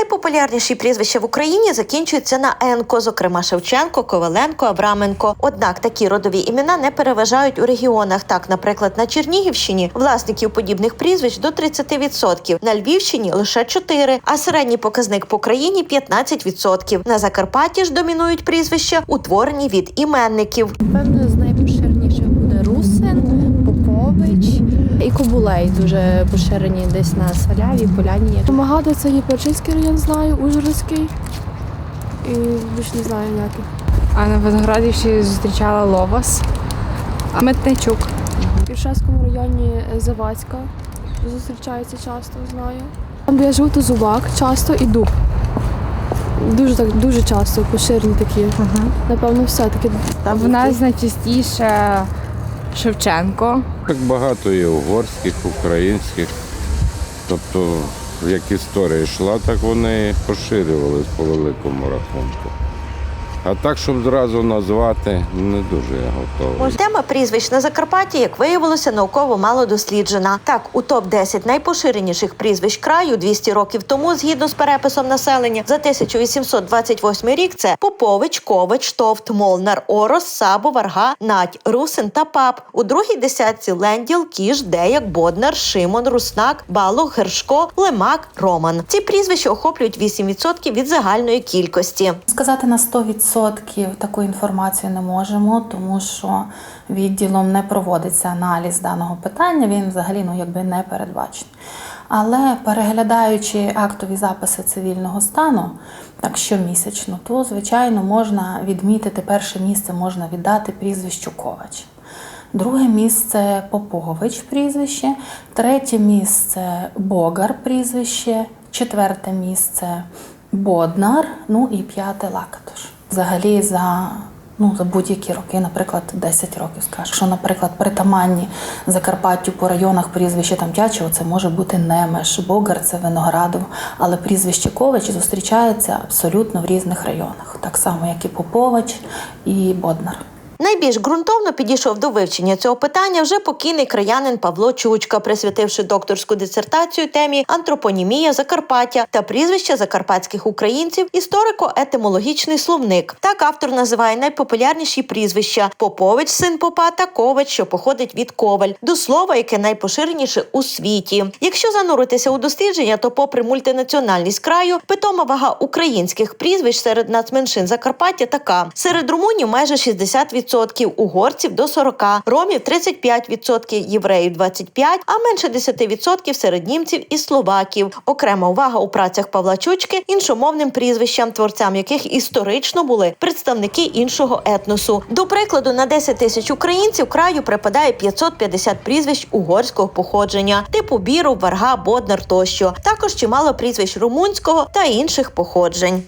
Найпопулярніші прізвища в Україні закінчуються на енко, зокрема Шевченко, Коваленко, Абраменко. Однак такі родові імена не переважають у регіонах. Так, наприклад, на Чернігівщині власників подібних прізвищ до 30%, на Львівщині лише 4%, а середній показник по країні 15%. На Закарпатті ж домінують прізвища, утворені від іменників. Певно, з найпоширеніших буде Русин, Попович і Кобулей дуже поширені десь на Сваляві, Поляні. Помагати це є Перчинський район, знаю, Ужгородський. І більше не знаю ніяких. А на Винограді ще зустрічала Ловас. А Метничук. В Кіршевському районі Завадська зустрічається часто, знаю. Там, де я живу, то зубак часто і дуб. Дуже так, дуже часто поширені такі. Напевно, все таки. В нас найчастіше Шевченко. Так багато є угорських, українських. Тобто, як історія йшла, так вони поширювались по великому рахунку. А так, щоб зразу назвати, не дуже я готовий. Тема прізвищ на Закарпатті, як виявилося, науково мало досліджена. Так, у топ 10 найпоширеніших прізвищ краю 200 років тому, згідно з переписом населення, за 1828 рік це Попович, Кович, Товт, Молнар, Орос, Сабо, Варга, Надь, Русин та Пап. У другій десятці Ленділ, Кіш, Деяк, Боднар, Шимон, Руснак, Балох, Гершко, Лемак, Роман. Ці прізвища охоплюють 8% від загальної кількості. Сказати на 100% таку інформацію не можемо, тому що відділом не проводиться аналіз даного питання, він взагалі ну, якби не передбачений. Але переглядаючи актові записи цивільного стану, так щомісячно, то звичайно можна відмітити перше місце, можна віддати прізвищу Ковач. Друге місце Попович прізвище, третє місце Богар прізвище, четверте місце Боднар, ну і п'яте Лакатош. Взагалі за, ну, за будь-які роки, наприклад, 10 років скажу. Що, наприклад, притаманні Закарпаттю по районах прізвище там Тячево, це може бути Немеш, Богар це Виноградов, але прізвище Ковач зустрічається абсолютно в різних районах, так само як і Попович і Боднар. Найбільш ґрунтовно підійшов до вивчення цього питання вже покійний краянин Павло Чучка, присвятивши докторську дисертацію темі антропонімія Закарпаття та прізвища закарпатських українців, історико-етимологічний словник. Так автор називає найпопулярніші прізвища Попович, син попа та Ковач, що походить від коваль, до слова, яке найпоширеніше у світі. Якщо зануритися у дослідження, то, попри мультинаціональність краю, питома вага українських прізвищ серед нацменшин Закарпаття така: серед румунів майже 60%, угорців до 40%, ромів 35%, євреїв 25%, а менше 10% серед німців і словаків. Окрема увага у працях Павла Чучки іншомовним прізвищам, творцям яких історично були представники іншого етносу. До прикладу, на 10 тисяч українців краю припадає 550 прізвищ угорського походження, типу Біру, Варга, Боднар тощо. Також чимало прізвищ румунського та інших походжень.